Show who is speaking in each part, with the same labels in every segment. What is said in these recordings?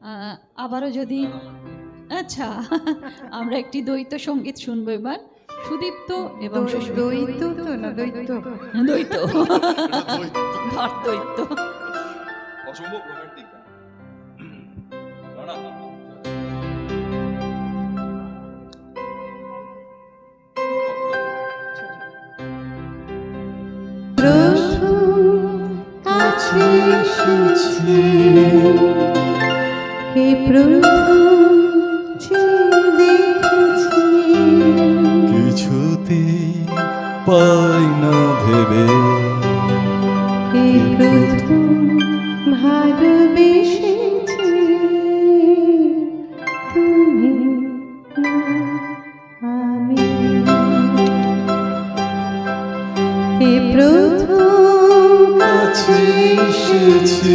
Speaker 1: আহ, আবারও যদি আচ্ছা আমরা একটি দ্বৈত সংগীত শুনব এবার। সুদীপ্ত এবং।
Speaker 2: দ্বৈত তো না দ্বৈত?
Speaker 1: দ্বৈত। ঘর দ্বৈত
Speaker 3: অসম্ভব রোমান্টিক
Speaker 2: কাছে এসেছি। কে প্রথম যে দেখেছি
Speaker 4: কিছুতেই পাই না ভেবে।
Speaker 2: ভালোবেসেছি তুমি আমি কে প্রথম
Speaker 4: কাছে এসেছি।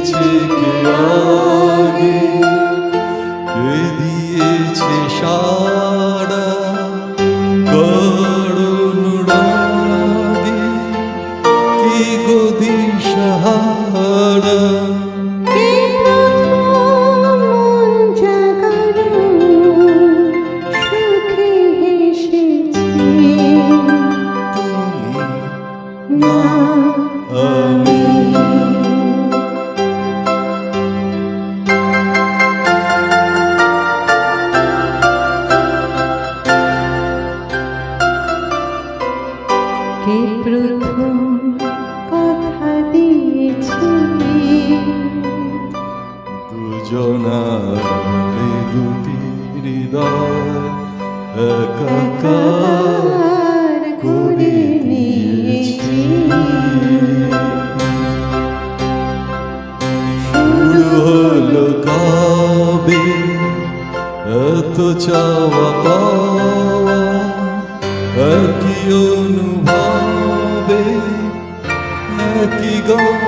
Speaker 2: ডেকেছে কে আগে কে
Speaker 4: একাকার
Speaker 2: কার
Speaker 4: নিয়েছি শুরু হলো কবে এত চাওয়া পাওয়া একই অনুভবে একই গান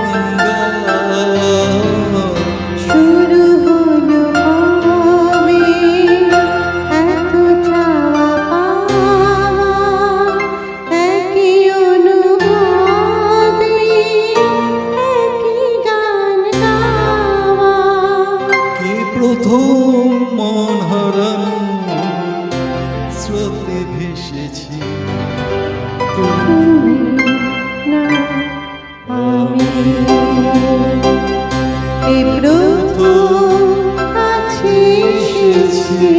Speaker 4: কে প্রথম
Speaker 2: কাছে এসেছি।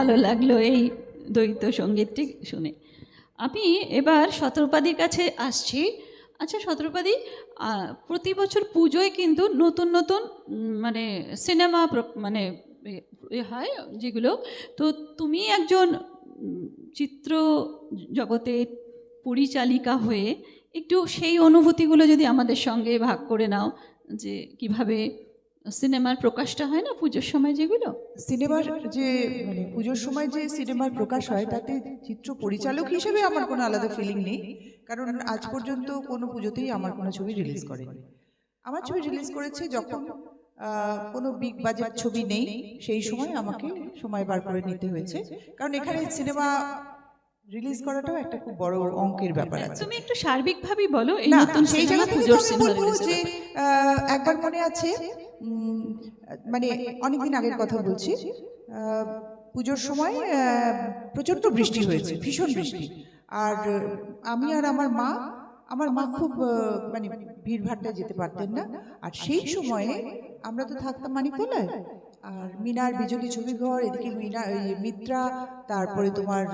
Speaker 1: ভালো লাগল এই দ্বৈত সঙ্গীতটি শুনে। আমি এবার শতরূপাদির কাছে আসছি। আচ্ছা শতরূপাদি প্রতি বছর পুজোয় কিন্তু নতুন নতুন মানে সিনেমা মানে হয় যেগুলো। তো তুমি একজন চিত্র জগতে পরিচালিকা হয়ে একটু সেই অনুভূতিগুলো যদি আমাদের সঙ্গে ভাগ করে নাও যে কীভাবে সিনেমার প্রকাশটা হয় না পুজোর সময় যেগুলো?
Speaker 5: সিনেমার যে মানে পুজোর সময় যে সিনেমার প্রকাশ হয় তাতে চিত্র পরিচালক হিসেবে আমার কোনো আলাদা ফিলিং নেই কারণ আজ পর্যন্ত কোনো পুজোতেই আমার কোনো ছবি রিলিজ করেনি। আমার ছবি রিলিজ করেছে যখন কোনো বিগ বাজেট ছবি নেই সেই সময় আমাকে সময় বার করে নিতে হয়েছে। কারণ এখানে সিনেমা রিলিজ করাটাও একটা খুব বড় অঙ্কের ব্যাপার আছে।
Speaker 1: তুমি একটু সার্বিকভাবেই বলো এই নতুন
Speaker 5: সেই জায়গা থেকে বলব যে। একবার মনে আছে মানে অনেকদিন আগের কথা বলছি। পুজোর সময় প্রচণ্ড বৃষ্টি হয়েছে ভীষণ বৃষ্টি। আর আমি আর আমার মা আমার মা খুব আহ, মানে ভিড়ভাট্টা যেতে পারতেন না। আর সেই সময়ে আমরা তো থাকতাম মানিকতলায়। আর মিনার বিজলি ছবি ঘর এদিকে মিনা মিত্রা তারপরে তোমার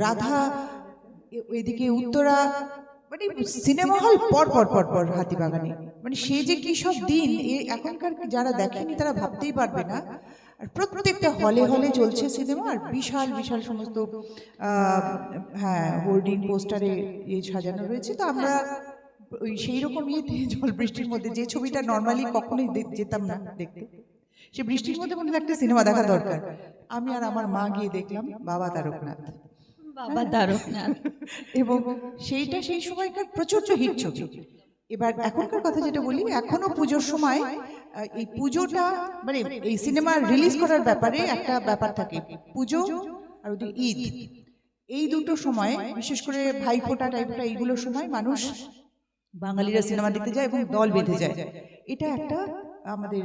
Speaker 5: রাধা এদিকে উত্তরা মানে সিনেমা হল পর পর পর পর হাতিবাগানে মানে সে যে কি সব দিন এখনকার যারা দেখেনি তারা ভাবতেই পারবে না। আর প্রত্যেকটা হলে হলে চলছে সিনেমা আর বিশাল বিশাল সমস্ত হ্যাঁ হোর্ডিং পোস্টারে এই সাজানো রয়েছে। তো আমরা ওই সেই রকম ইয়েতে জল বৃষ্টির মধ্যে যে ছবিটা নর্মালি কখনোই যেতাম না দেখতে। সে বৃষ্টির মধ্যে মনে একটা সিনেমা দেখা দরকার। আমি আর আমার মা গিয়ে দেখলাম বাবা তারকনাথ।
Speaker 1: বাবা তারকনাথ
Speaker 5: এবং সেইটা সেই সময়কার প্রচণ্ড হিট ছবি। এবার এখনকার কথা যেটা বলি, এখনও পুজোর সময় এই পুজোটা মানে এই সিনেমা রিলিজ করার ব্যাপারে একটা ব্যাপার থাকে। পুজো আর ঈদ। এই দুটো সময়, বিশেষ করে ভাইফোঁটা টাইপটা এইগুলোর সময় মানুষ বাঙালিরা সিনেমা দেখতে যায় এবং দল বেঁধে যায়। এটা একটা আমাদের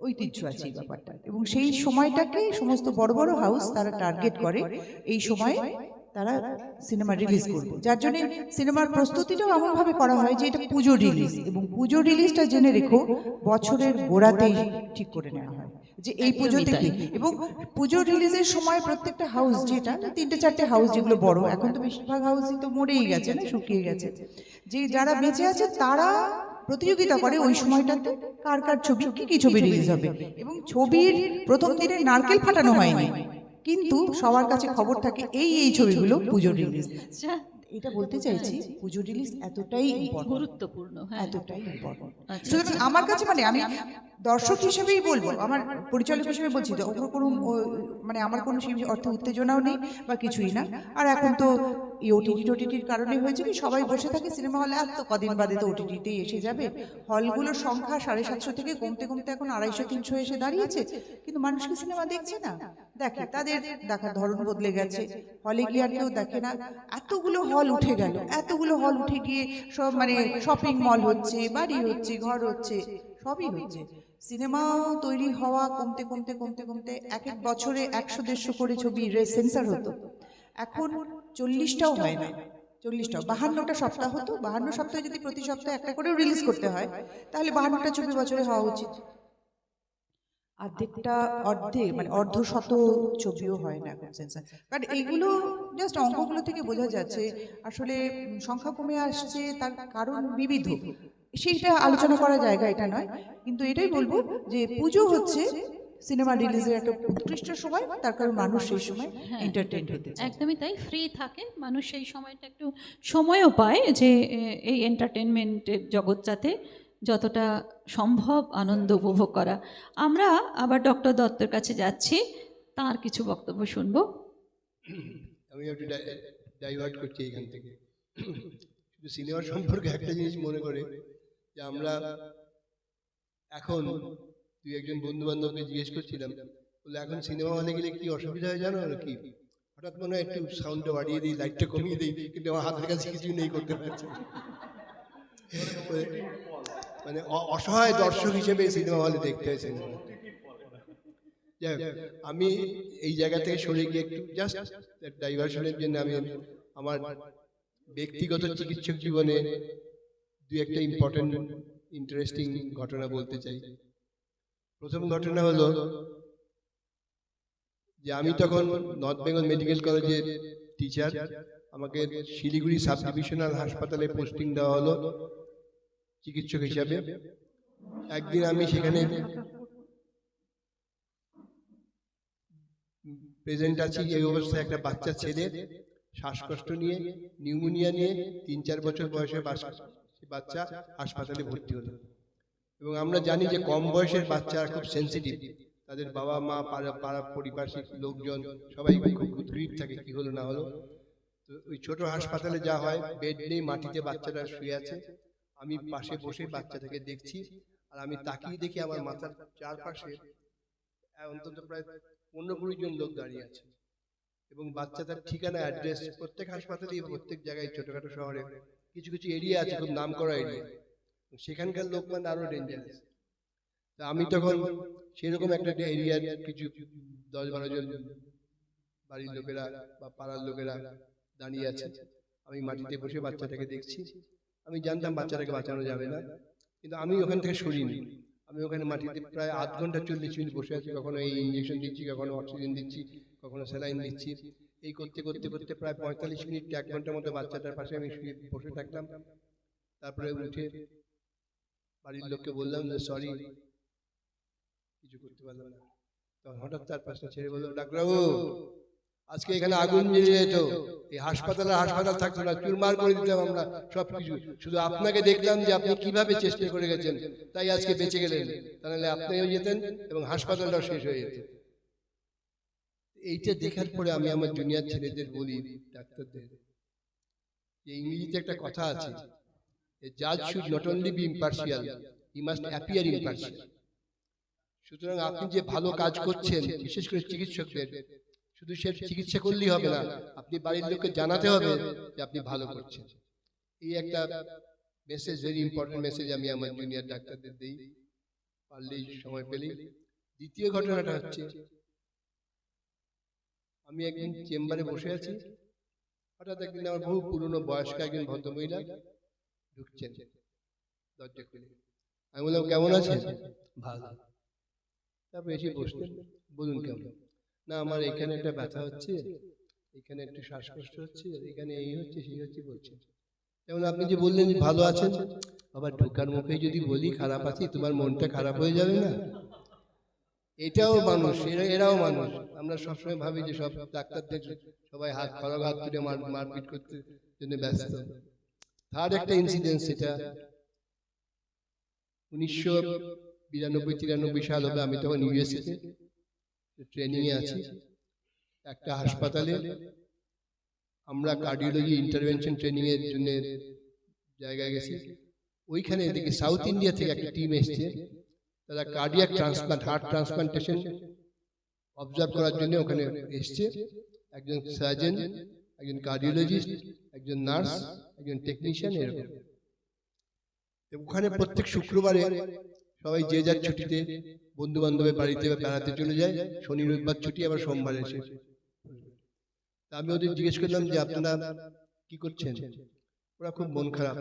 Speaker 5: ঐতিহ্য আছে এই ব্যাপারটা এবং সেই সময়টাকে সমস্ত বড় বড় হাউস তারা টার্গেট করে এই সময় তারা সিনেমা রিলিজ করবে। যার জন্য সিনেমার প্রস্তুতিটাও এমনভাবে করা হয় যে এটা পুজো রিলিজ এবং পুজো রিলিজটা জেনে রেখো বছরের গোড়াতেই ঠিক করে নেওয়া হয়। যে এই পুজোতে কি? এবং পুজো রিলিজের সময় প্রত্যেকটা হাউস যেটা তিনটে চারটে হাউস যেগুলো বড় এখন তো বেশিরভাগ হাউসই তো মরেই গেছে না? শুকিয়ে গেছে। যে যারা বেঁচে আছে তারা প্রতিযোগিতা করে ওই সময়টাতে কার কার ছবি কি কি ছবি রিলিজ হবে? এবং ছবির প্রথম দিনে নারকেল ফাটানো হয়নি। কিন্তু সবার কাছে খবর থাকে এই এই ছবিগুলো পুজোর রিলিজ এটা বলতে চাইছি পুজো রিলিজ এতটাই
Speaker 1: গুরুত্বপূর্ণ হ্যাঁ।
Speaker 5: এতটাই ইম্পর্টেন্ট
Speaker 1: আচ্ছা,
Speaker 5: সুতরাং আমার কাছে মানে আমি দর্শক হিসেবেই বলব আমার পরিচালক হিসেবে বলছি তো ওগুলো কোনো মানে আমার কোনো সেই অর্থে উত্তেজনাও নেই বা কিছুই না। আর এখন তো এই ওটিটি টোটিটির কারণে হয়েছে কি সবাই বসে থাকে সিনেমা হলে আর তো কদিন বাদে তো ওটিটিতেই এসে যাবে। হলগুলোর সংখ্যা সাড়ে সাতশো থেকে কমতে কমতে এখন আড়াইশো তিনশো এসে দাঁড়িয়েছে। কিন্তু মানুষ কি সিনেমা দেখছে না। দেখে তাদের দেখার ধরন বদলে গেছে। হলে গিয়ে আর কেউ দেখে না? এতগুলো হল উঠে গেল। এতগুলো হল উঠে গিয়ে সব মানে শপিং মল হচ্ছে বাড়ি হচ্ছে ঘর হচ্ছে সবই হচ্ছে। সিনেমাও তৈরি হওয়া কমতে কমতে কমতে কমতে এক এক বছরে একশো দেড়শো করে ছবি সেন্সার হতো। এখন চল্লিশটাও হয় না। চল্লিশটা বাহান্নটা সপ্তাহ হতো। বাহান্ন সপ্তাহে যদি প্রতি সপ্তাহে একটা করে রিলিজ করতে হয় তাহলে বাহান্নটা ছবি বছরে হওয়া উচিত। অর্ধেকটা অর্ধেক মানে অর্ধ শত ছবিও হয় না এখন সেন্সার কারণ এইগুলো জাস্ট অঙ্কগুলো থেকে বোঝা যাচ্ছে আসলে সংখ্যা কমে আসছে তার কারণ বিবিধ। সেইটা আলোচনা করার জায়গা এটা নয়। কিন্তু এটাই বলব যে পুজো হচ্ছে সিনেমা রিলিজের একটা উৎকৃষ্ট সময় তার কারণ মানুষ সেই সময় এন্টারটেইন হতে
Speaker 1: একদমই তাই ফ্রি থাকে মানুষ সেই সময়টা একটু সময়ও পায় যে এই এন্টারটেনমেন্টের জগৎটাতে যতটা সম্ভব আনন্দ উপভোগ করা। আমরা আবার ডক্টর দত্তর কাছে যাচ্ছি, তার কিছু বক্তব্য শুনব।
Speaker 6: আমি একটু ডাইভার্ট করছি এখান থেকে। সিনেমা সম্পর্কে একটা জিনিস মনে করে, যে আমরা এখন তুই একজন বন্ধু বান্ধবকে জিজ্ঞেস করছিলাম, বলে এখন সিনেমা হলে গেলে কি অসুবিধা হয় জানো আর কি? হঠাৎ মনে হয় একটু সাউন্ডটা বাড়িয়ে দিই লাইটটা কমিয়ে দিই, কিন্তু আমার হাতের কাছে কিছুই নেই করতে পারছি। মানে অসহায় দর্শক হিসেবে সিনেমা হলে দেখতে হয় সিনেমা যাই আমি এই জায়গা থেকে সরে গিয়ে একটু জাস্ট ডাইভার্সনের জন্য আমি আমার ব্যক্তিগত চিকিৎসক জীবনে দু একটা ইম্পর্টেন্ট ইন্টারেস্টিং ঘটনা বলতে চাই। প্রথম ঘটনা হলো যে আমি তখন নর্থ বেঙ্গল মেডিকেল কলেজের টিচার আমাকে শিলিগুড়ি সাব ডিভিশনাল হাসপাতালে পোস্টিং দেওয়া হলো। চিকিৎসক হিসাবে একদিন আমি সেখানে প্রেজেন্ট আছি এই অবস্থায় একটা বাচ্চা ছেলে শ্বাসকষ্ট নিয়ে নিউমোনিয়া নিয়ে তিন চার বছর বয়সে বাচ্চা হাসপাতালে ভর্তি হলো। এবং আমরা জানি যে কম বয়সের বাচ্চারা খুব সেন্সিটিভ তাদের বাবা মা পাড়া পাড়া পরিপার্শ্বিক লোকজন সবাই খুব উদ্গ্রীব থাকে কি হলো না হলো। তো ওই ছোট হাসপাতালে যা হয় বেড নেই মাটিতে বাচ্চাটা শুয়ে আছে। আমি পাশে বসে বাচ্চাটাকে দেখছি আর আমি তাকিয়ে দেখি আমার মাথার চারপাশে অন্তত প্রায় পনেরো কুড়ি জন লোক দাঁড়িয়ে আছে। এবং বাচ্চাটার ঠিকানা অ্যাড্রেস প্রত্যেক হাসপাতালে প্রত্যেক জায়গায় ছোটখাটো শহরে কিছু কিছু এরিয়া আছে খুব নাম করা এরিয়া সেখানকার লোক মানে আরও ডেঞ্জারাস তা আমি তখন সেরকম একটা এরিয়ার কিছু দশ বারো জন বাড়ির লোকেরা বা পাড়ার লোকেরা দাঁড়িয়ে আছে। আমি মাটিতে বসে বাচ্চাটাকে দেখছি। আমি জানতাম বাচ্চাটাকে বাঁচানো যাবে না। কিন্তু আমি ওখান থেকে সরিনি। আমি ওখানে মাটিতে প্রায় আধ ঘণ্টা চল্লিশ মিনিট বসে আছি। কখনো এই ইঞ্জেকশন দিচ্ছি, কখনো অক্সিজেন দিচ্ছি, কখনো স্যালাইন দিচ্ছি। এই করতে করতে করতে প্রায় পঁয়তাল্লিশ মিনিট এক ঘণ্টার মতো বাচ্চাটার পাশে আমি শুয়ে বসে থাকলাম তারপরে উঠে বাড়ির লোককে বললাম যে সরি কিছু করতে পারলাম না। তখন হঠাৎ তার পাশটা ছেড়ে বলল, ডাক্তারবাবু আজকে এখানে আগুন জ্বলে যেত এই হাসপাতালে হাসপাতাল থাকতো না চুরমার করে দিতাম আমরা সবকিছু। শুধু আপনাকে দেখলাম যে আপনি কীভাবে চেষ্টা করে গেছেন তাই আজকে বেঁচে গেলেন। তাহলে আপনিও যেতেন এবং হাসপাতালটাও শেষ হয়ে যেত। এইটা দেখার পরে আমি আমার জুনিয়র ছেলেদের বলি ডাক্তারদের। যে ইংরেজিতে একটা কথা আছে জাজ should not only be impartial he must appear impartial সুতরাং আপনি যে ভালো কাজ করছেন বিশেষ করে চিকিৎসকদের শুধু সে চিকিৎসা করলেই হবে না আপনি বাড়ির লোককে জানাতে হবে যে আপনি ভালো করছেন। এই একটা মেসেজ ভেরি ইম্পর্টেন্ট মেসেজ আমি আমার জুনিয়র ডাক্তারদের দিই। পারলেই সময় পেলেই দ্বিতীয় ঘটনাটা হচ্ছে আমি একদিন চেম্বারে বসে আছি। হঠাৎ একদিন আমার বহু পুরনো বয়স্ক একজন ভদ্রমহিলা ঢুকছেন দরজা খুলে। আমি বললাম কেমন আছেন? ভালো। তারপর এসে বসলেন। বলুন কেমন? না আমার এখানে একটা ব্যথা হচ্ছে এখানে একটু শ্বাসকষ্ট হচ্ছে এখানে এই হচ্ছে সেই হচ্ছে বলছে। যেমন আপনি যে বললেন ভালো আছেন আবার ঢোকার মুখে যদি বলি খারাপ আছি তোমার মনটা খারাপ হয়ে যাবে না? এটাও মানুষ এরা এরাও মানুষ। আমরা সবসময় ভাবি যে সব ডাক্তারদের সবাই হাত খরগ হাত তুলে মার মারপিট করতে জন্য ব্যস্ত। থার্ড একটা ইনসিডেন্স সেটা উনিশশো বিরানব্বই তিরানব্বই সাল হবে আমি তখন ইউএসএতে ট্রেনিংয়ে আছি একটা হাসপাতালে আমরা কার্ডিওলজি ইন্টারভেনশন ট্রেনিংয়ের জন্য জায়গায় গেছি। ওইখানে দেখি সাউথ ইন্ডিয়া থেকে একটা টিম এসছে। তারা cardiac transplant heart transplantation observe করার জন্য ওখানে এসছে। একজন সার্জন একজন কার্ডিওলজিস্ট একজন নার্স একজন টেকনিশিয়ান এরকম। ওখানে প্রত্যেক শুক্রবারে সবাই যে যার ছুটিতে বন্ধু বান্ধবের বাড়িতে বেড়াতে চলে যায়, শনি, রবিবার ছুটি, আবার সোমবার এসে। আমি ওদের জিজ্ঞেস করলাম যে, আপনারা কি করছেন? ওরা খুব মন খারাপ।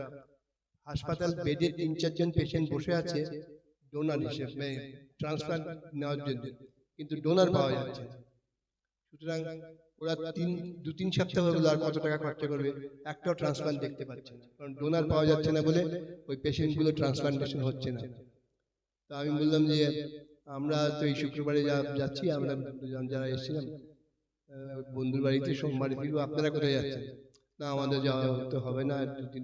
Speaker 6: হাসপাতাল বেডে তিন, চারজন পেশেন্ট বসে আছে ডোনার হিসেবে ট্রান্সপ্লান্ট নেওয়ার জন্য। কিন্তু ডোনার পাওয়া যাচ্ছে সুতরাং ওরা তিন, দু, তিন সপ্তাহ গেলো আর কত টাকা খরচা করবে, একটাও ট্রান্সপ্লান্ট দেখতে পাচ্ছে কারণ ডোনার পাওয়া যাচ্ছে না বলে ওই পেশেন্টগুলো ট্রান্সপ্লান্টেশন হচ্ছে না। তো আমি বললাম যে, আমরা তো এই শুক্রবারে যাচ্ছি, আমরা দুজন যারা এসেছিলাম বন্ধুর বাড়িতে সোমবারে ফিরবো, আপনারা কোথায় যাচ্ছেন? না, আমাদের যাওয়া তো হবে না, দু, তিন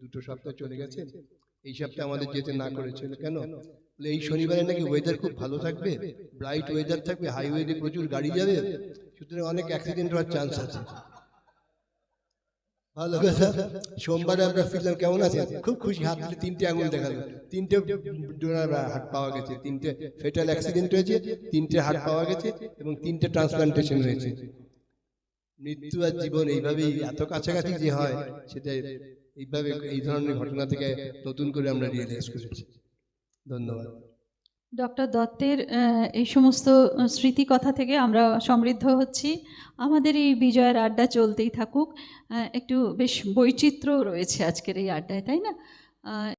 Speaker 6: দুটো সপ্তাহ চলে গেছে, এই সপ্তাহে আমাদের যেতে না করেছিল কেন? এই শনিবারে নাকি ওয়েদার খুব ভালো থাকবে ব্রাইট ওয়েদার থাকবে হাইওয়েতে প্রচুর গাড়ি যাবে, সুতরাং অনেক অ্যাক্সিডেন্ট হওয়ার চান্স আছে। ভালো কথা সোমবারে আমরা ফিরলাম কেমন আছে খুব খুশি, হাত তুলে তিনটে আঙুল দেখাল তিনটে ডোনার হাট পাওয়া গেছে, তিনটে ফেটাল অ্যাক্সিডেন্ট হয়েছে, তিনটে হাট পাওয়া গেছে এবং তিনটে ট্রান্সপ্লান্টেশন হয়েছে। মৃত্যু আর জীবন এইভাবেই এত কাছাকাছি যে হয় সেটা এইভাবে এই ধরনের ঘটনা থেকে নতুন করে আমরা রিয়েলাইজ করেছি। ধন্যবাদ।
Speaker 1: ডক্টর দত্তের এই সমস্ত স্মৃতি কথা থেকে আমরা সমৃদ্ধ হচ্ছি। আমাদের এই বিজয়ের আড্ডা চলতেই থাকুক। একটু বেশ বৈচিত্র্য রয়েছে আজকের এই আড্ডায়, তাই না?